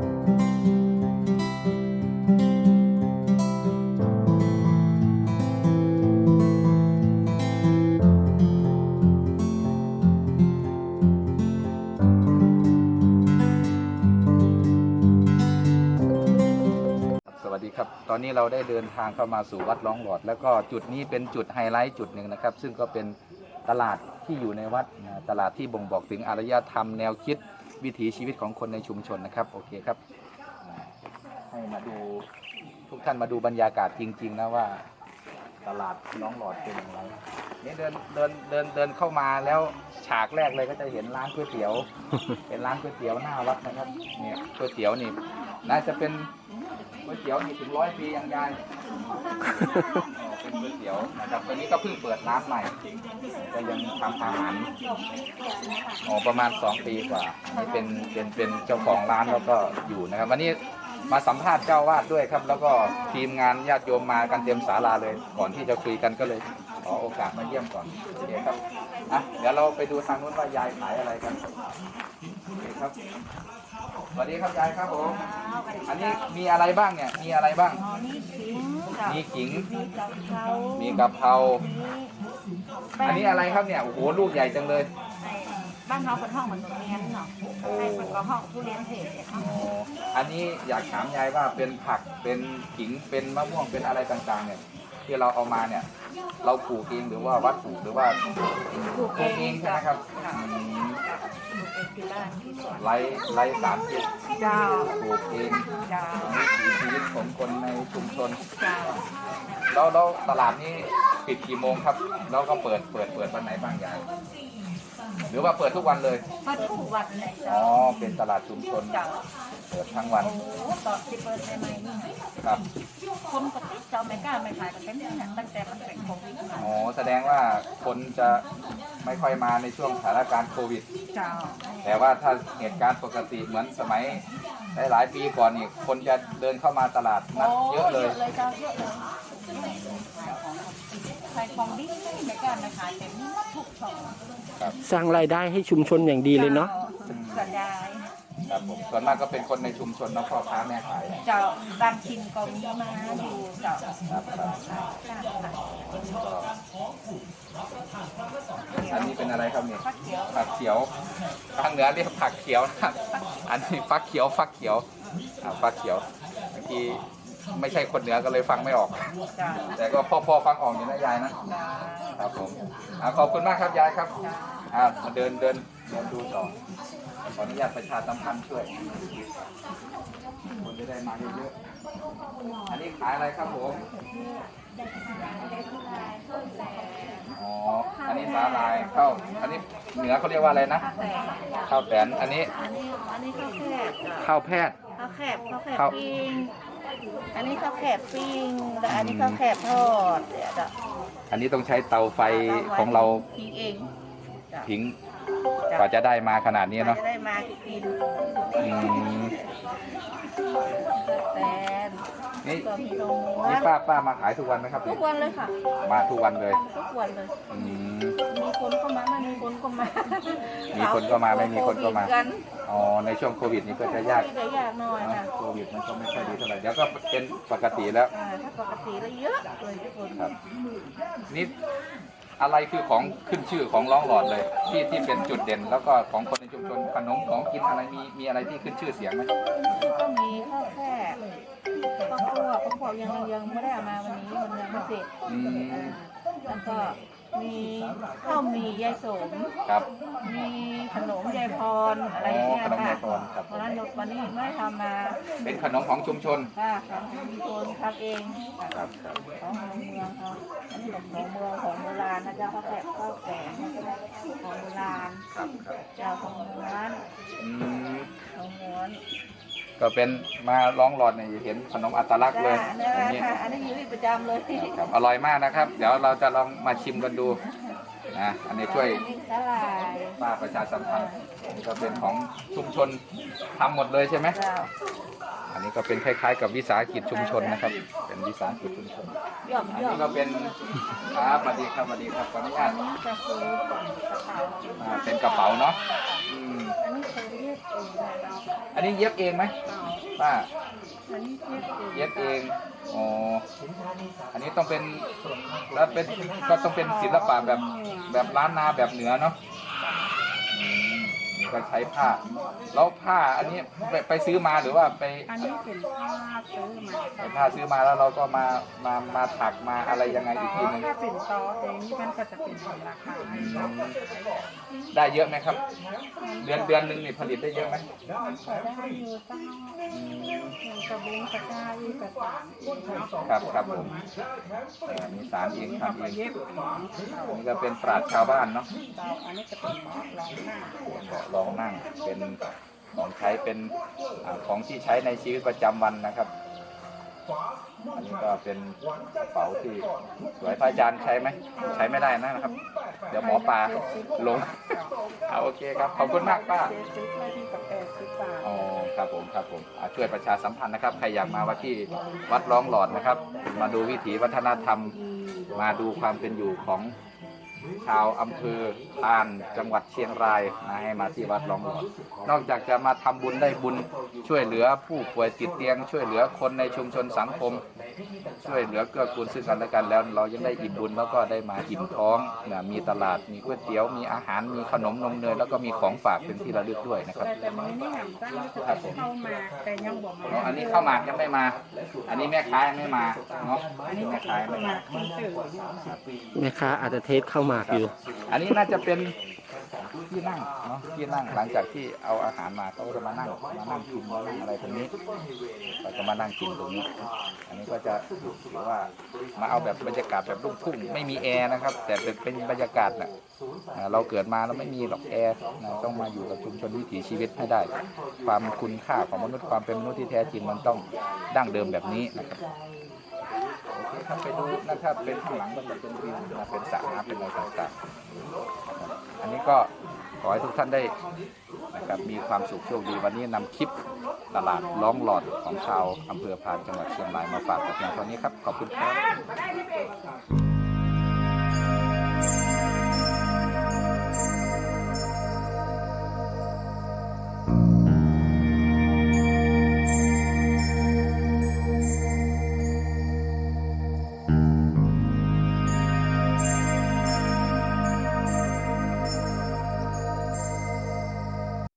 สวัสดีครับตอนนี้เราได้เดินทางเข้ามาสู่วัดร้องหลอด แล้วก็จุดนี้เป็นจุดไฮไลท์จุดหนึ่งนะครับ ซึ่งก็เป็นตลาดที่อยู่ในวัดตลาดที่บ่งบอกถึงอารยธรรมแนวคิด วิถีชีวิตของคนในชุมชนนะครับ โอเคครับ ให้มาดูทุกท่านมาดูบรรยากาศจริง ๆ นะว่าตลาดน้องหลอดเป็นอย่างไรนี่เดินเดินเดินเดินเข้ามาแล้วฉากแรกเลยก็จะเห็นร้านก๋วยเตี๋ยวเป็นร้านก๋วยเตี๋ยวหน้าวัดนะครับเนี่ยก๋วยเตี๋ยวนี่น่าจะเป็นก๋วยเตี๋ยวนี่ถึงร้อยปียังยาย เป็นก๋วยเตี๋ยวนะครับตอนนี้ก็เพิ่งเปิดร้านใหม่ ก็ยังทำอาหารอ๋อประมาณสองปีกว่าอันนี้เป็นเป็นเป็นเจ้าของร้านแล้วก็อยู่นะครับ วันนี้มาสัมภาษณ์เจ้าวาดด้วยครับ แล้วก็ทีมงานญาติโยมมากันเต็มศาลาเลย ก่อนที่จะคุยกันก็เลยขอโอกาสมาเยี่ยมก่อนโอเคครับอะเดี๋ยวเราไปดูทางนู้นว่ายายขายอะไรกันโอเคครับสวัสดีครับยายครับผมอันนี้มีอะไรบ้างเนี่ยมีอะไรบ้างอ๋อนี่ขิง มีขิง มีกะเพรามีกะเพรามีอันนี้อะไรครับเนี่ยโอ้โหลูกใหญ่จังเลยบ้านเราเป็นห้องเหมือนทุเรียนเนาะโอ้ใช่เป็นก็ห้องทุเรียนเทศเนี่ยค่ะอ๋ออันนี้อยากถามยายว่าเป็นผักเป็นขิงเป็นมะม่วงเป็นอะไรต่างๆ เนี่ย ที่เราเอามาเนี่ย เราปลูกเองหรือว่าวัดปลูกหรือว่า ปลูกปลูกเองใช่ไหมครับค่ะอืม ปลูกเองที่บ้านที่สวน ไร้ไร้สารพิษเจ้าปลูกเองเจ้าวิถีชีวิตของคนในชุมชนเจ้าแล้วแล้วตลาดนี้ปิดกี่โมงครับ แล้วก็เปิดเปิดเปิดวันไหนบ้างยาย หรือว่าเปิดทุกวันเลยมาทุกวันเลยอ๋อเจ้าเป็นตลาดชุมชน เจ้าเปิดทั้งวัน โอ้โหตอนที่เปิดใหม่ๆนี่ครับ คนปกติเจ้าไม่กล้าไม่ขายกันเป็นเนี่ยตั้งแต่มันเป็นโควิดมาอ๋อ แสดงว่าคนจะไม่ค่อยมาในช่วงสถานการณ์โควิด เจ้าแต่ว่าถ้าเหตุการณ์ปกติเหมือนสมัยหลายๆปีก่อนนี่คนจะเดินเข้ามาตลาดนัดเยอะเลย เยอะเลยเจ้าเยอะเลยขายของ ดีไม่กล้าไม่ขายเป็นนี่มัดทุกช่องสร้างรายได้ให้ชุมชนอย่างดีเลยเนาะกระจายครับผมส่วนมากก็เป็นคนในชุมชนเนาะพ่อค้าแม่ขายเจ้าบางชินก็มีมาอยู่เจ้าครับครับอันนี้เป็นอะไรครับเนี่ยฟักเขียวผักเขียวทางเหนือเรียกผักเขียวนะอันนี้ฟักเขียวฟักเขียวอ่าฟักเขียวบางที ไม่ใช่คนเหนือก็เลยฟังไม่ออกจ้าแต่ก็พอพอฟังออกอยู่นะยายนะจ้าครับผมอ่าขอบคุณมากครับยายครับจ้าอ่ามาเดินเดินเดินดูต่อขออนุญาตประชาสัมพันธ์ช่วยคนจะได้มาเยอะๆอันนี้ขายอะไรครับผมอ๋ออันนี้สาลายข้าวอันนี้เหนือเขาเรียกว่าอะไรนะแต่ข้าวแตนอันนี้อันนี้อันนี้ข้าวแคบจ้ะข้าวแพทย์ข้าวแคบข้าวแคบข้าวปิ้ง อันนี้ข้าวแคบปิ้งแล้วอันนี้ข้าวแคบทอดเดี๋ยวจ้ะอันนี้ต้องใช้เตาไฟของเราพิงเองจ้ะผิงกว่าจะได้มาขนาดนี้เนาะจะได้มากินอืมแตนนี่ก็มีตรงนู้นี่นป้าป้ามาขายทุกวันไหมครับทุกวันเลยค่ะ มาทุกวันเลยทุกวันเลย อืม มีคนก็มาไม่มีคนก็มา มีคนก็มาไม่มีคนก็มาโวิดกัน อ๋อในช่วงโควิดนี้ก็จะยากที่จะยากหน่อยค่ะโควิดมันก็ไม่ค่อยดีเท่าไหร่เดี๋ยวก็เป็นปกติแล้วอ่าถ้าปกติแล้วเยอะเลยทุกคนครับนี่อะไรคือของขึ้นชื่อของร้องหลอดเลย ที่ที่เป็นจุดเด่น แล้วก็ของคนในชุมชนขนมของกินอะไรมีมีอะไรที่ขึ้นชื่อเสียงไหมก็มีข้าวแค่ข้าวคั่วข้าวคั่วยังยังไม่ได้เอามาวันนี้มันยังไม่เสร็จอืมอ่าแล้วก็ มีข้าวหมียายสม ครับมีขนมยายพรอะไรอย่างเงี้ยอ๋อขนมค่ะยายพรครับวันนั้นวันนี้ไม่ได้ทำมาเป็นขนมของชุมชน ค่ะของชุมชนทำเองค่ะครับครับของเมืองเขาอันนี้ของของเมืองของโบราณนะเจ้าข้าวแกะข้าวแกงของโบราณครับครับเจ้าของม้วนอืมของม้วน ก็เป็นมาร้องหลอดเนี่ยเห็นขนมอัตลักษณ์เลยจ้าอย่างเนี่นี้ยค่ะอันนี้อยู่ที่ประจำเลยครับอร่อยมากนะครับ เดี๋ยวเราจะลองมาชิมกันดูนะอันนี้ช่วยอันนี้สลายป้าประชาสัมพันธ์อันนี้ก็เป็นของชุมชนทำหมดเลยใช่ไหมเจ้าอั นนี้ก็เป็นคล้ายๆ กับวิสาหกิจชุมชนนะครับ เป็นวิสาหกิจชุมชน อันนี้ก็เป็นครับสวัสดีครับสวัสดีครับขออนุญาตจะคือกระเป๋าอ่าเป็นกระเป๋าเนาะอืมอันนี้เคยเรียกเองนะอันนี้เย็บเองไหมเจ้าป้า อันนี้เย็บเองเย็บเอง อ๋อ อันนี้ต้องเป็นแล้วเป็นก็ต้องเป็นศิลปะแบบแบบล้านนาแบบเหนือเนาะ นี่ก็ใช้ผ้า แล้วผ้าอันนี้ไปไปซื้อมาหรือว่าไปอันนี้เป็นผ้าซื้อมาไปผ้าซื้อมาแล้วเราก็มามามาถักมาอะไรยังไงอีกทีหนึงถ้าเป็นตอเองนี่มันก็จะเป็นราคาอืมได้เยอะไหมครับ เดือนเดือนหนึ่งนี่ผลิตได้เยอะไหมก็ได้อยู่ตั้งอืมอย่างกระบุงกระจายกระสานเองเนาะครับครับผมเอ่อมีสารเองนี่ทำเขาเอก็งเย็บเองอันนี้ก็เป็นปราชญ์ชาวบ้านเนาะเตาอันนี้จะเป็นหมอลองหน้า เบาะรองนั่งเป็นของใช้เป็นอของที่ใช้ในชีวิตประจำวันนะครับ อันนี้ก็เป็นกระเป๋าที่สวยพระอาจารย์ใช้ไหมใช้ไม่ได้นะครับ เดี๋ยวหมอปลาลงเอาโอเคครับขอบคุณมากป้าอ๋อครับผมครับผมช่วยประชาสัมพันธ์นะครับใครอยากมาวัดที่วัดร้องหลอดนะครับ มาดูวิถีวัฒนธรรม มาดูความเป็นอยู่ของ ชาวอำเภอตานจังหวัดเชียงรายนะให้มาที่วัดหลองหลวงนอกจากจะมาทำบุญได้บุญช่วยเหลือผู้ป่วยติดเตียง ช่วยเหลือคนในชุมชนสังคม ช่วยเหลือเกื้อกูลซึ่งกันและกันแล้ว เรายังได้อิ่มบุญแล้วก็ได้มาอิ่มท้องนะมีตลาดมีก๋วยเตี๋ยวมีอาหารมีขนมนมเนยแล้วก็มีของฝากเป็นที่ระลึกด้วยนะครับแต่แต่มื้อนี้แหม่มตั้งจะเข้ามาแต่ยังบ่มาเนาะอันนี้เข้ามายังไม่มา อันนี้แม่ค้ายังไม่มาเนาะอันนี้แม่นะค้าคะยังไม่มามาคุณสื่อแม่ค้าอาจจะเทสเข้าหมากอยู่ อันนี้น่าจะเป็น ที่นั่งเนาะที่นั่งหลังจากที่เอาอาหารมาเขาก็จะมานั่งมานั่งกินมานั่งอะไรตรงนี้เราจะมานั่งกินตรงนี้ อันนี้ก็จะถือว่ามาเอาแบบบรรยากาศแบบลูกทุ่งไม่มีแอร์นะครับ แต่เป็นเป็นบรรยากาศน่ะอ่าเราเกิดมาเราไม่มีหรอกแอร์นะต้องมาอยู่กับชุมชนวิถีชีวิตให้ได้ ความคุณค่าของมนุษย์ความเป็นมนุษย์ที่แท้จริงมันต้องดั้งเดิมแบบนี้นะครับ นะารัไปดูนะครับ เป็นข้างหลังก็จเป็นวิวนะเป็นสระเป็นอะไรต่างๆอันนี้ก็ขอให้ทุกท่านได้นะครับมีความสุขโชคดีวันนี้นำคลิปตลาดล้องหลอดของชาวอำเภอพานจังหวัดเชียงรายมาฝากกับเพียงเท่านี้ครับขอบคุณครับ